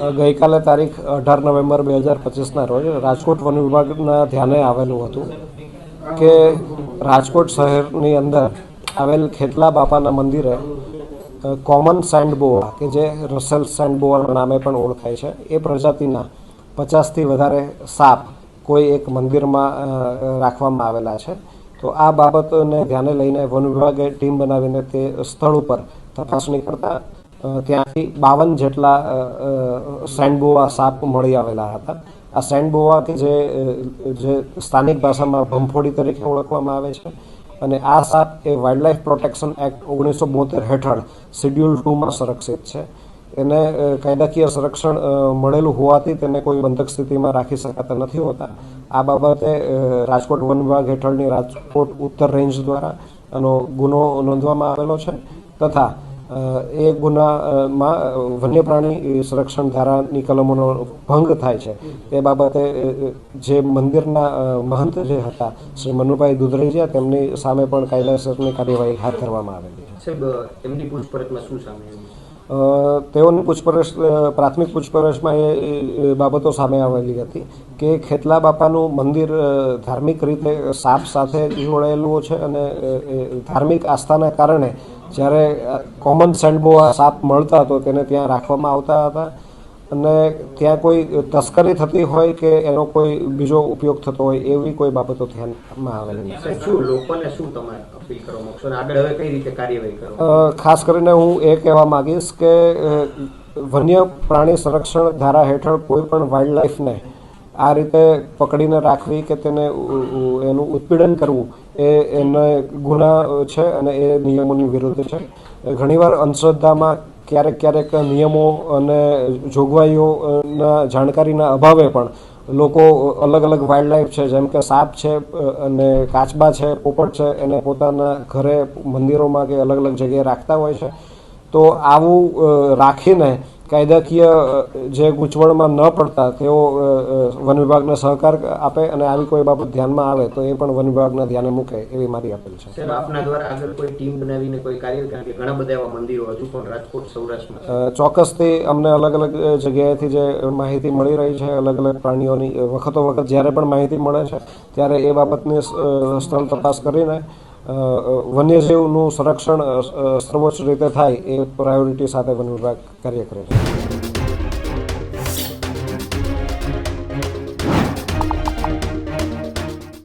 ગઈકાલે તારીખ અઢાર નવેમ્બર બે હજાર પચીસના રોજ રાજકોટ વન વિભાગના ધ્યાને આવેલું હતું કે રાજકોટ શહેરની અંદર આવેલ ખેતલા બાપાના મંદિરે કોમન સેન્ડબોવા કે જે રસેલ સેન્ડબોવાના નામે પણ ઓળખાય છે, એ પ્રજાતિના પચાસથી વધારે સાપ કોઈ એક મંદિરમાં રાખવામાં આવેલા છે. તો આ બાબતને ધ્યાને લઈને વન વિભાગે ટીમ બનાવીને તે સ્થળ ઉપર તપાસણી કરતા ત્યાંથી બાવન જેટલા સેન્ડબોવા સાપ મળી આવેલા હતા. આ સેન્ડબોવા કે જે જે સ્થાનિક ભાષામાં ભંફોડી તરીકે ઓળખવામાં આવે છે અને આ સાપ એ વાઇલ્ડલાઇફ પ્રોટેક્શન એક્ટ ઓગણીસો બોતેર હેઠળ શિડ્યુલ ટુમાં સંરક્ષિત છે. એને કાયદાકીય સંરક્ષણ મળેલું હોવાથી તેને કોઈ બંધક સ્થિતિમાં રાખી શકાતા નથી હોતા. આ બાબતે રાજકોટ વન વિભાગ હેઠળની રાજકોટ ઉત્તર રેન્જ દ્વારા આનો ગુનો નોંધવામાં આવેલો છે તથા એ ગુનામાં વન્ય પ્રાણી સંરક્ષણ ધારાની કલમોનો ભંગ થાય છે. એ બાબતે જે મંદિરના મહંત જે હતા, શ્રી મનુભાઈ દુધરેજિયા, તેમની સામે પણ કાયદેસરની કાર્યવાહી હાથ ધરવામાં આવેલી છે. એમની પૂછપરછમાં શું સામે તેઓની પૂછપરછ પ્રાથમિક પૂછપરછમાં એ બાબતો સામે આવેલી હતી કે ખેતલા બાપાનું મંદિર ધાર્મિક રીતે સાપ સાથે જોડાયેલું છે અને ધાર્મિક આસ્થાના કારણે જ્યારે કોમન સેન્ડબોવા સાપ મળતા હતો તેને ત્યાં રાખવામાં આવતા હતા. અને ત્યાં કોઈ તસ્કરી થતી હોય કે એનો કોઈ બીજો ઉપયોગ થતો હોય એવી કોઈ બાબતો ધ્યાનમાં આવેલી નથી. શું લોકોને શું તમે અપીલ કરવા માંગશો આગળ હવે કઈ રીતે કાર્યવાહી કરો? ખાસ કરીને હું એ કહેવા માંગીશ કે વન્ય પ્રાણી સંરક્ષણ ધારા હેઠળ કોઈ પણ વાઇલ્ડ લાઈફને આ રીતે પકડીને રાખવી કે તેને એનું ઉત્પીડન કરવું, એ એને ગુના છે અને એ નિયમોની વિરુદ્ધ છે. ઘણીવાર અંધશ્રદ્ધામાં ક્યારેક ક્યારેક નિયમો અને જોગવાઈઓના જાણકારીના અભાવે પણ લોકો અલગ અલગ વાઇલ્ડ લાઈફ છે, જેમ કે સાપ છે અને કાચબા છે, પોપટ છે, એને પોતાના ઘરે મંદિરોમાં કે અલગ અલગ જગ્યાએ રાખતા હોય છે. તો આવું રાખીને કાયદાકીય જે ગૂંચવણમાં ન પડતા તેઓ વન વિભાગને સહકાર આપે અને આવી કોઈ બાબત ધ્યાનમાં આવે તો એ પણ વન વિભાગના ધ્યાને મૂકે એવી મારી અપીલ છે. સાહેબ આપના દ્વારા આગળ કોઈ ટીમ બનાવીને કોઈ કાર્ય કારણ કે ઘણા બધા એવા મંદિરો હજુ પણ રાજકોટ સૌરાષ્ટ્રમાં ચોક્કસથી અમને અલગ અલગ જગ્યાએથી જે માહિતી મળી રહી છે અલગ અલગ પ્રાણીઓની વખતો વખત જ્યારે પણ માહિતી મળે છે ત્યારે એ બાબતની સ્થળ તપાસ કરીને વન્યજીવનું સંરક્ષણ સર્વોચ્ચ રીતે થાય એ પ્રાયોરિટી સાથે વન વિભાગ કાર્ય કરે છે.